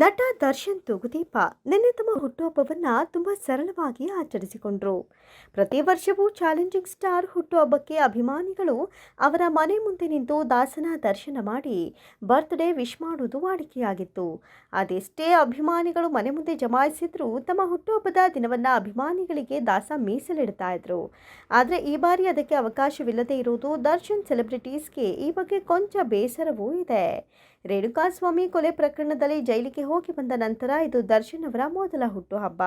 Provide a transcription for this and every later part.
ನಟ ದರ್ಶನ್ ತೂಗುದೀಪ ನಿನ್ನೆ ತಮ್ಮ ಹುಟ್ಟುಹಬ್ಬವನ್ನ ತುಂಬಾ ಸರಳವಾಗಿ ಆಚರಿಸಿಕೊಂಡ್ರು. ಪ್ರತಿ ವರ್ಷವೂ ಚಾಲೆಂಜಿಂಗ್ ಸ್ಟಾರ್ ಹುಟ್ಟುಹಬ್ಬಕ್ಕೆ ಅಭಿಮಾನಿಗಳು ಅವರ ಮನೆ ಮುಂದೆ ನಿಂತು ದಾಸನ ದರ್ಶನ ಮಾಡಿ ಬರ್ತ್ಡೇ ವಿಶ್ ಮಾಡುವುದು ವಾಡಿಕೆಯಾಗಿತ್ತು. ಅದೆಷ್ಟೇ ಅಭಿಮಾನಿಗಳು ಮನೆ ಮುಂದೆ ಜಮಾಯಿಸಿದ್ರು ತಮ್ಮ ಹುಟ್ಟುಹಬ್ಬದ ದಿನವನ್ನ ಅಭಿಮಾನಿಗಳಿಗೆ ದಾಸ ಮೀಸಲಿಡ್ತಾ ಇದ್ರು. ಆದರೆ ಈ ಬಾರಿ ಅದಕ್ಕೆ ಅವಕಾಶವಿಲ್ಲದೆ ಇರುವುದು ದರ್ಶನ್ ಸೆಲೆಬ್ರಿಟೀಸ್ಗೆ ಈ ಬಗ್ಗೆ ಕೊಂಚ ಬೇಸರವೂ ಇದೆ. ರೇಣುಕಾಸ್ವಾಮಿ ಕೊಲೆ ಪ್ರಕರಣದಲ್ಲಿ ಜೈಲಿಗೆ ಹೋಗಿ ಬಂದ ನಂತರ ಇದು ದರ್ಶನ್ ಅವರ ಮೊದಲ ಹುಟ್ಟುಹಬ್ಬ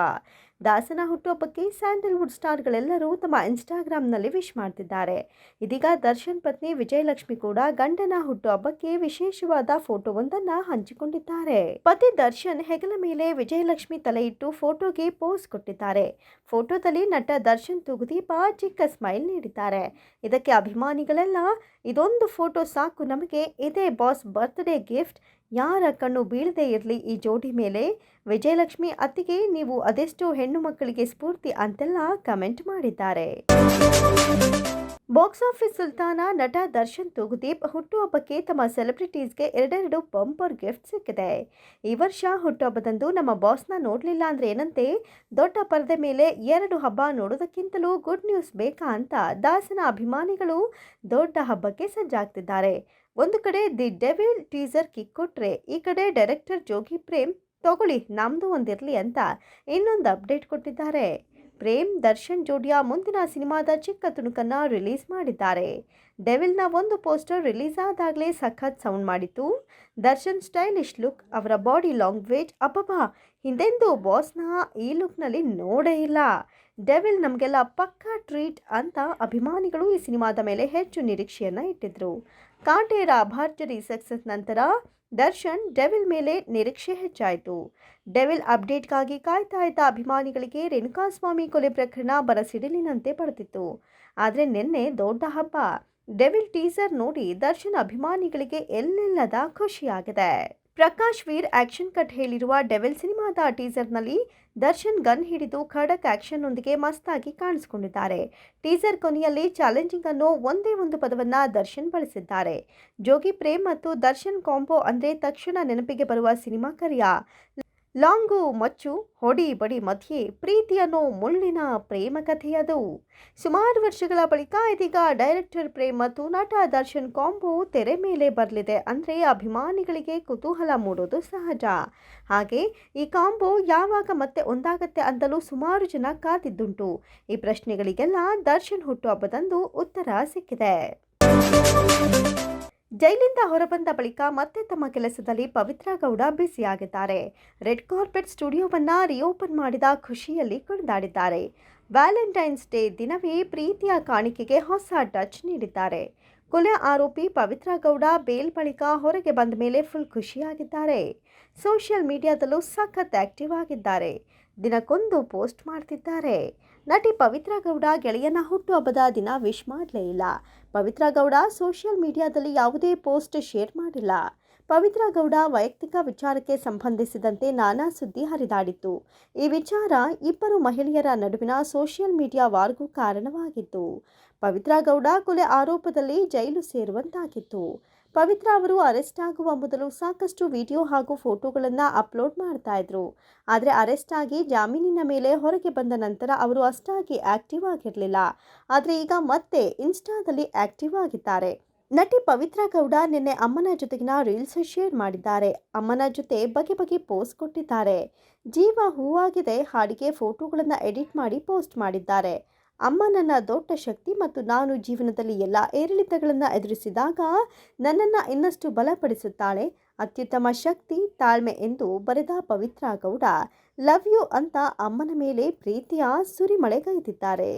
ದಾಸನ ಹುಟ್ಟುಹಬ್ಬಕ್ಕೆ ಸ್ಯಾಂಡಲ್ವುಡ್ ಸ್ಟಾರ್ಗಳೆಲ್ಲರೂ ತಮ್ಮ ಇನ್ಸ್ಟಾಗ್ರಾಂನಲ್ಲಿ ವಿಶ್ ಮಾಡ್ತಿದ್ದಾರೆ. ಇದೀಗ ದರ್ಶನ್ ಪತ್ನಿ ವಿಜಯಲಕ್ಷ್ಮಿ ಕೂಡ ಗಂಡನ ಹುಟ್ಟುಹಬ್ಬಕ್ಕೆ ವಿಶೇಷವಾದ ಫೋಟೋವೊಂದನ್ನು ಹಂಚಿಕೊಂಡಿದ್ದಾರೆ. ಪತಿ ದರ್ಶನ್ ಹೆಗಲ ಮೇಲೆ ವಿಜಯಲಕ್ಷ್ಮಿ ತಲೆ ಇಟ್ಟು ಫೋಟೋಗೆ ಪೋಸ್ ಕೊಟ್ಟಿದ್ದಾರೆ. ಫೋಟೋದಲ್ಲಿ ನಟ ದರ್ಶನ್ ತೂಗುದೀಪ ಚಿಕ್ಕ ಸ್ಮೈಲ್ ನೀಡಿದ್ದಾರೆ. ಇದಕ್ಕೆ ಅಭಿಮಾನಿಗಳೆಲ್ಲ, ಇದೊಂದು ಫೋಟೋ ಸಾಕು, ನಮಗೆ, ಇದೇ ಬಾಸ್ ಬರ್ತ್ಡೇ ಗಿಫ್ಟ್ ಯಾರ ಕಣ್ಣು ಬೀಳದೇ ಇರಲಿ ಈ ಜೋಡಿ ಮೇಲೆ? ವಿಜಯಲಕ್ಷ್ಮಿ ಅತ್ತಿಗೆ ನೀವು ಅದೆಷ್ಟೋ ಹೆಣ್ಣು ಮಕ್ಕಳಿಗೆ ಸ್ಫೂರ್ತಿ ಅಂತೆಲ್ಲ ಕಮೆಂಟ್ ಮಾಡಿದ್ದಾರೆ. ಬಾಕ್ಸ್ ಆಫೀಸ್ ಸುಲ್ತಾನ ನಟ ದರ್ಶನ್ ತೂಗುದೀಪ್ ಹುಟ್ಟುಹಬ್ಬಕ್ಕೆ ತಮ್ಮ ಸೆಲೆಬ್ರಿಟೀಸ್ಗೆ ಎರಡೆರಡು ಬಂಪರ್ ಗಿಫ್ಟ್ ಸಿಕ್ಕಿದೆ. ಈ ವರ್ಷ ಹುಟ್ಟುಹಬ್ಬದಂದು ನಮ್ಮ ಬಾಸ್ನ ನೋಡಲಿಲ್ಲ ಅಂದ್ರೆ ಏನಂತೆ? ದೊಡ್ಡ ಪರದೆ ಮೇಲೆ ಎರಡು ಹಬ್ಬ ನೋಡೋದಕ್ಕಿಂತಲೂ ಗುಡ್ ನ್ಯೂಸ್ ಬೇಕಾ ಅಂತ ದಾಸನ ಅಭಿಮಾನಿಗಳು ದೊಡ್ಡ ಹಬ್ಬಕ್ಕೆ ಸಜ್ಜಾಗ್ತಿದ್ದಾರೆ. ಒಂದು ಕಡೆ ದಿ ಡೆವಿಲ್ ಟೀಸರ್ ಕಿಕ್ ಕೊಟ್ಟರೆ ಈ ಕಡೆ ಡೈರೆಕ್ಟರ್ ಜೋಗಿ ಪ್ರೇಮ್ ತಗೊಳ್ಳಿ, ನಮ್ದು ಒಂದಿರಲಿ ಅಂತ ಇನ್ನೊಂದು ಅಪ್ಡೇಟ್ ಕೊಟ್ಟಿದ್ದಾರೆ. ಪ್ರೇಮ್, ದರ್ಶನ್ ಜೋಡಿಯ ಮುಂದಿನ ಸಿನಿಮಾದ ಚಿಕ್ಕ ತುಣುಕನ್ನು ರಿಲೀಸ್ ಮಾಡಿದ್ದಾರೆ. ಡೆವಿಲ್ನ ಒಂದು ಪೋಸ್ಟರ್ ರಿಲೀಸ್ ಆದಾಗಲೇ ಸಖತ್ ಸೌಂಡ್ ಮಾಡಿತು ದರ್ಶನ್ ಸ್ಟೈಲಿಶ್ ಲುಕ್, ಅವರ ಬಾಡಿ ಲಾಂಗ್ವೇಜ್ ಅಬ್ಬಬ್ಬಾ, ಹಿಂದೆಂದು ಬಾಸ್ನ ಈ ಲುಕ್ನಲ್ಲಿ ನೋಡೇ ಇಲ್ಲ. ಡೆವಿಲ್ ನಮಗೆಲ್ಲ ಪಕ್ಕಾ ಟ್ರೀಟ್ ಅಂತ ಅಭಿಮಾನಿಗಳು ಈ ಸಿನಿಮಾದ ಮೇಲೆ ಹೆಚ್ಚು ನಿರೀಕ್ಷೆಯನ್ನು ಇಟ್ಟಿದ್ರು. ಕಾಟೇರ ಭರ್ಜರಿ ಸಕ್ಸಸ್ ನಂತರ ದರ್ಶನ್ ಡೆವಿಲ್ ಮೇಲೆ ನಿರೀಕ್ಷೆ ಹೆಚ್ಚಾಯಿತು. ಡೆವಿಲ್ ಅಪ್ಡೇಟ್ಗಾಗಿ ಕಾಯ್ತಾ ಇದ್ದ ಅಭಿಮಾನಿಗಳಿಗೆ ರೇಣುಕಾಸ್ವಾಮಿ ಕೊಲೆ ಪ್ರಕರಣ ಬರಸಿಡಿಲಿನಂತೆ ಪಡೆದಿತ್ತು ಆದರೆ ನಿನ್ನೆ ದೊಡ್ಡ ಹಬ್ಬ. ಡೆವಿಲ್ ಟೀಸರ್ ನೋಡಿ ದರ್ಶನ್ ಅಭಿಮಾನಿಗಳಿಗೆ ಎಲ್ಲೆಲ್ಲದ ಖುಷಿಯಾಗಿದೆ. ಪ್ರಕಾಶ್ ವೀರ್ ಆಕ್ಷನ್ ಕಟ್ ಹೇಳಿರುವ ಡೆವಿಲ್ ಸಿನಿಮಾದ ಟೀಸರ್ನಲ್ಲಿ ದರ್ಶನ್ ಗನ್ ಹಿಡಿದು ಖಡಕ್ ಆಕ್ಷನ್ನೊಂದಿಗೆ ಮಸ್ತಾಗಿ ಕಾಣಿಸಿಕೊಂಡಿದ್ದಾರೆ. ಟೀಸರ್ ಕೊನೆಯಲ್ಲಿ ಚಾಲೆಂಜಿಂಗ್ ಅನ್ನೋ ಒಂದೇ ಒಂದು ಪದವನ್ನ ದರ್ಶನ್ ಬಳಸಿದ್ದಾರೆ. ಜೋಗಿ ಪ್ರೇಮ್ ಮತ್ತು ದರ್ಶನ್ ಕಾಂಬೋ ಅಂದ್ರೆ ತಕ್ಷಣ ನೆನಪಿಗೆ ಬರುವ ಸಿನಿಮಾ ಕರಿಯ. ಲಾಂಗು ಮಚ್ಚು ಹೊಡಿ ಬಡಿ ಮಧ್ಯೆ ಪ್ರೀತಿ ಅನ್ನೋ ಮುಳ್ಳಿನ ಪ್ರೇಮ ಕಥೆಯದು ಸುಮಾರು ವರ್ಷಗಳ ಬಳಿಕ ಇದೀಗ ಡೈರೆಕ್ಟರ್ ಪ್ರೇಮ್ ಮತ್ತು ನಟ ದರ್ಶನ್ ಕಾಂಬೋ ತೆರೆ ಮೇಲೆ ಬರಲಿದೆ. ಅಂದರೆ ಅಭಿಮಾನಿಗಳಿಗೆ ಕುತೂಹಲ ಮೂಡೋದು ಸಹಜ. ಹಾಗೆ ಈ ಕಾಂಬೋ ಯಾವಾಗ ಮತ್ತೆ ಒಂದಾಗತ್ತೆ ಅಂತಲೂ ಸುಮಾರು ಜನ ಕಾದಿದ್ದುಂಟು. ಈ ಪ್ರಶ್ನೆಗಳಿಗೆಲ್ಲ ದರ್ಶನ್ ಹುಟ್ಟುಹಬ್ಬದಂದು ಉತ್ತರ ಸಿಕ್ಕಿದೆ. ಜೈಲಿಂದ ಹೊರಬಂದ ಬಳಿಕ ಮತ್ತೆ ತಮ್ಮ ಕೆಲಸದಲ್ಲಿ ಪವಿತ್ರ ಗೌಡ ಬ್ಯುಸಿಯಾಗಿದ್ದಾರೆ. ರೆಡ್ ಕಾರ್ಪೆಟ್ ಸ್ಟುಡಿಯೋವನ್ನ ರಿಓಪನ್ ಮಾಡಿದ ಖುಷಿಯಲ್ಲಿ ಕುಣಿದಾಡಿದ್ದಾರೆ. ವ್ಯಾಲೆಂಟೈನ್ಸ್ ಡೇ ದಿನವೇ ಪ್ರೀತಿಯ ಕಾಣಿಕೆಗೆ ಹೊಸ ಟಚ್ ನೀಡಿದ್ದಾರೆ. ಕೊಲೆ ಆರೋಪಿ ಪವಿತ್ರ ಗೌಡ ಬೇಲ್ ಬಳಿಕ ಹೊರಗೆ ಬಂದ ಮೇಲೆ ಫುಲ್ ಖುಷಿಯಾಗಿದ್ದಾರೆ. ಸೋಷಿಯಲ್ ಮೀಡಿಯಾದಲ್ಲೂ ಸಖತ್ ಆಕ್ಟಿವ್ ಆಗಿದ್ದಾರೆ. ದಿನಕ್ಕೊಂದು ಪೋಸ್ಟ್ ಮಾಡ್ತಿದ್ದಾರೆ. ನಟಿ ಪವಿತ್ರ ಗೌಡ ಗೆಳೆಯನ ಹುಟ್ಟುಹಬ್ಬದ ದಿನ ವಿಶ್ ಮಾಡಲೇ ಇಲ್ಲ. ಪವಿತ್ರ ಗೌಡ ಸೋಷಿಯಲ್ ಮೀಡಿಯಾದಲ್ಲಿ ಯಾವುದೇ ಪೋಸ್ಟ್ ಶೇರ್ ಮಾಡಿಲ್ಲ. ಪವಿತ್ರ ಗೌಡ ವೈಯಕ್ತಿಕ ವಿಚಾರಕ್ಕೆ ಸಂಬಂಧಿಸಿದಂತೆ ನಾನಾ ಸುದ್ದಿ ಹರಿದಾಡಿತ್ತು. ಈ ವಿಚಾರ ಇಬ್ಬರು ಮಹಿಳೆಯರ ನಡುವಿನ ಸೋಷಿಯಲ್ ಮೀಡಿಯಾ ವಾರ್ಗೂ ಕಾರಣವಾಗಿತ್ತು. ಪವಿತ್ರ ಗೌಡ ಕೊಲೆ ಆರೋಪದಲ್ಲಿ ಜೈಲು ಸೇರುವಂತಾಗಿತ್ತು. ಪವಿತ್ರ ಅವರು ಅರೆಸ್ಟ್ ಆಗುವ ಮೊದಲು ಸಾಕಷ್ಟು ವಿಡಿಯೋ ಹಾಗೂ ಫೋಟೋಗಳನ್ನು ಅಪ್ಲೋಡ್ ಮಾಡ್ತಾ ಇದ್ರು. ಆದರೆ ಅರೆಸ್ಟ್ ಆಗಿ ಜಾಮೀನಿನ ಮೇಲೆ ಹೊರಗೆ ಬಂದ ನಂತರ ಅವರು ಅಷ್ಟಾಗಿ ಆಕ್ಟಿವ್ ಆಗಿರಲಿಲ್ಲ. ಆದರೆ ಈಗ ಮತ್ತೆ ಇನ್ಸ್ಟಾದಲ್ಲಿ ಆಕ್ಟಿವ್ ಆಗಿದ್ದಾರೆ. ನಟಿ ಪವಿತ್ರ ಗೌಡ ನಿನ್ನೆ ಅಮ್ಮನ ಜೊತೆಗಿನ ರೀಲ್ಸ್ ಶೇರ್ ಮಾಡಿದ್ದಾರೆ. ಅಮ್ಮನ ಜೊತೆ ಬಗೆ ಬಗೆ ಪೋಸ್ಟ್ ಕೊಟ್ಟಿದ್ದಾರೆ. ಜೀವ ಹೂವಾಗಿದೆ, ಹಾಡಿಗೆ ಫೋಟೋಗಳನ್ನು ಎಡಿಟ್ ಮಾಡಿ ಪೋಸ್ಟ್ ಮಾಡಿದ್ದಾರೆ. ಅಮ್ಮ ನನ್ನ ದೊಡ್ಡ ಶಕ್ತಿ ಮತ್ತು ನಾನು ಜೀವನದಲ್ಲಿ ಎಲ್ಲ ಏರಿಳಿತಗಳನ್ನು ಎದುರಿಸಿದಾಗ ನನ್ನನ್ನು ಇನ್ನಷ್ಟು ಬಲಪಡಿಸುತ್ತಾಳೆ. ಅತ್ಯುತ್ತಮ ಶಕ್ತಿ, ತಾಳ್ಮೆ ಎಂದು ಬರೆದ ಪವಿತ್ರ ಗೌಡ ಲವ್ ಯು ಅಂತ ಅಮ್ಮನ ಮೇಲೆ ಪ್ರೀತಿಯ ಸುರಿಮಳೆಗೈದಿದ್ದಾರೆ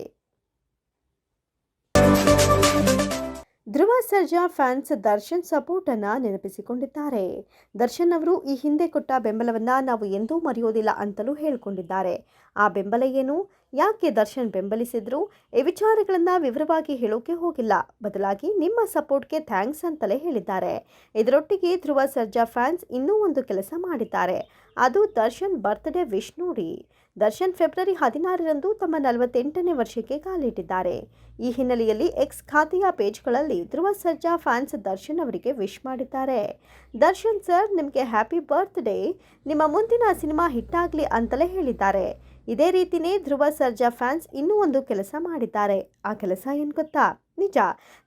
ಧ್ರುವ ಸರ್ಜಾ ಫ್ಯಾನ್ಸ್ ದರ್ಶನ್ ಸಪೋರ್ಟ್ ಅನ್ನ ನೆನಪಿಸಿಕೊಂಡಿದ್ದಾರೆ. ದರ್ಶನ್ ಅವರು ಈ ಹಿಂದೆ ಕೊಟ್ಟ ಬೆಂಬಲವನ್ನ ನಾವು ಎಂದೂ ಮರೆಯೋದಿಲ್ಲ ಅಂತಲೂ ಹೇಳಿಕೊಂಡಿದ್ದಾರೆ. ಆ ಬೆಂಬಲ ಏನು? ಯಾಕೆ ದರ್ಶನ್ ಬೆಂಬಲಿಸಿದ್ರು? ಈ ವಿಚಾರಗಳನ್ನ ವಿವರವಾಗಿ ಹೇಳೋಕೆ ಹೋಗಿಲ್ಲ. ಬದಲಾಗಿ ನಿಮ್ಮ ಸಪೋರ್ಟ್ಗೆ ಥ್ಯಾಂಕ್ಸ್ ಅಂತಲೇ ಹೇಳಿದ್ದಾರೆ. ಇದರೊಟ್ಟಿಗೆ ಧ್ರುವ ಸರ್ಜಾ ಫ್ಯಾನ್ಸ್ ಇನ್ನೂ ಒಂದು ಕೆಲಸ ಮಾಡಿದ್ದಾರೆ. ಅದು ದರ್ಶನ್ ಬರ್ತ್ಡೇ ವಿಶ್ ನೋಡಿ. ದರ್ಶನ್ ಫೆಬ್ರವರಿ ಹದಿನಾರರಂದು ತಮ್ಮ ನಲವತ್ತೆಂಟನೇ ವರ್ಷಕ್ಕೆ ಕಾಲಿಟ್ಟಿದ್ದಾರೆ. ಈ ಹಿನ್ನೆಲೆಯಲ್ಲಿ ಎಕ್ಸ್ ಖಾತೆಯ ಪೇಜ್ಗಳಲ್ಲಿ ಧ್ರುವ ಸರ್ಜಾ ಫ್ಯಾನ್ಸ್ ದರ್ಶನ್ ಅವರಿಗೆ ವಿಶ್ ಮಾಡಿದ್ದಾರೆ. ದರ್ಶನ್, ಸರ್, ನಿಮಗೆ ಹ್ಯಾಪಿ ಬರ್ತ್ಡೇ ನಿಮ್ಮ ಮುಂದಿನ ಸಿನಿಮಾ ಹಿಟ್ಟಾಗಲಿ ಅಂತಲೇ ಹೇಳಿದ್ದಾರೆ. ಇದೇ ರೀತಿನೇ ಧ್ರುವ ಸರ್ಜಾ ಫ್ಯಾನ್ಸ್ ಇನ್ನೂ ಒಂದು ಕೆಲಸ ಮಾಡಿದ್ದಾರೆ. ಆ ಕೆಲಸ ಏನು ಗೊತ್ತಾ? ನಿಜ,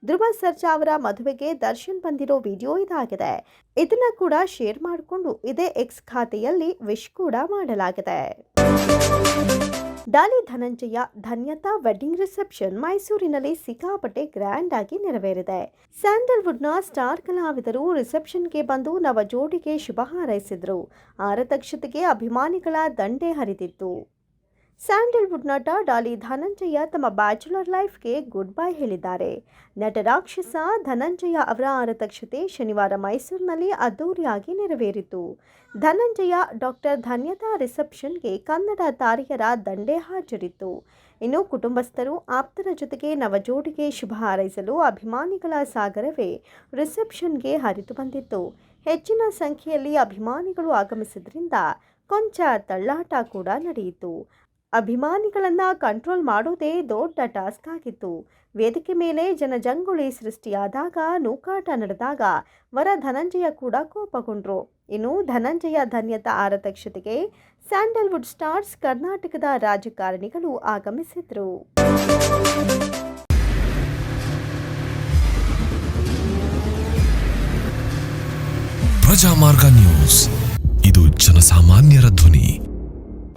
ಧ್ರುವ ಸರ್ಜಾ ಅವರ ಮದುವೆಗೆ ದರ್ಶನ್ ಬಂದಿರೋ ವಿಡಿಯೋ ಇದಾಗಿದೆ. ಇದನ್ನ ಕೂಡ ಶೇರ್ ಮಾಡಿಕೊಂಡು ಇದೇ ಎಕ್ಸ್ ಖಾತೆಯಲ್ಲಿ ವಿಶ್ ಕೂಡ ಮಾಡಲಾಗಿದೆ. ಡಾಲಿ ಧನಂಜಯ ಧನ್ಯತಾ ವೆಡ್ಡಿಂಗ್ ರಿಸೆಪ್ಷನ್ ಮೈಸೂರಿನಲ್ಲಿ ಸಿಕ್ಕಾಪಟ್ಟೆ ಗ್ರ್ಯಾಂಡ್ ಆಗಿ ನೆರವೇರಿದೆ. ಸ್ಯಾಂಡಲ್ವುಡ್ನ ಸ್ಟಾರ್ ಕಲಾವಿದರು ರಿಸೆಪ್ಷನ್ಗೆ ಬಂದು ನವ ಜೋಡಿಗೆ ಶುಭ ಹಾರೈಸಿದರು. ಆರತಕ್ಷತೆಗೆ ಅಭಿಮಾನಿಗಳ ದಂಡೆ ಹರಿದಿತ್ತು. ಸ್ಯಾಂಡಲ್ವುಡ್ ನಟ ಡಾಲಿ ಧನಂಜಯ ತಮ್ಮ ಬ್ಯಾಚುಲರ್ ಲೈಫ್ಗೆ ಗುಡ್ ಬೈ ಹೇಳಿದ್ದಾರೆ. ನಟ ರಾಕ್ಷಸ ಧನಂಜಯ ಅವರ ಆರತಕ್ಷತೆ ಶನಿವಾರ ಮೈಸೂರಿನಲ್ಲಿ ಅದ್ದೂರಿಯಾಗಿ ನೆರವೇರಿತು. ಧನಂಜಯ ಡಾಕ್ಟರ್ ಧನ್ಯತಾ ರಿಸೆಪ್ಷನ್ಗೆ ಕನ್ನಡ ತಾರೆಯರ ದಂಡೆ ಹಾಜರಿತ್ತು. ಇನ್ನು ಕುಟುಂಬಸ್ಥರು ಆಪ್ತರ ಜೊತೆಗೆ ನವಜೋಡಿಗೆ ಶುಭ ಹಾರೈಸಲು ಅಭಿಮಾನಿಗಳ ಸಾಗರವೇ ರಿಸೆಪ್ಷನ್ಗೆ ಹರಿದು ಬಂದಿತ್ತು. ಹೆಚ್ಚಿನ ಸಂಖ್ಯೆಯಲ್ಲಿ ಅಭಿಮಾನಿಗಳು ಆಗಮಿಸಿದ್ರಿಂದ ಕೊಂಚ ತಳ್ಳಾಟ ಕೂಡ ನಡೆಯಿತು. ಅಭಿಮಾನಿಗಳನ್ನ ಕಂಟ್ರೋಲ್ ಮಾಡೋದೇ ದೊಡ್ಡ ಟಾಸ್ಕ್ ಆಗಿತ್ತು. ವೇದಿಕೆ ಮೇಲೆ ಜನಜಂಗುಳಿ ಸೃಷ್ಟಿಯಾದಾಗ, ನೂಕಾಟ ನಡೆದಾಗ ವರ ಧನಂಜಯ ಕೂಡ ಕೋಪಗೊಂಡ್ರು. ಇನ್ನು ಧನಂಜಯ ಧನ್ಯತಾ ಆರತಕ್ಷತೆಗೆ ಸ್ಯಾಂಡಲ್ವುಡ್ ಸ್ಟಾರ್ಸ್ ಕರ್ನಾಟಕದ ರಾಜಕಾರಣಿಗಳು ಆಗಮಿಸಿದ್ರು. ಪ್ರಜಾಮಾರ್ಗ ನ್ಯೂಸ್. ಇದು ಜನಸಾಮಾನ್ಯರ ಧ್ವನಿ.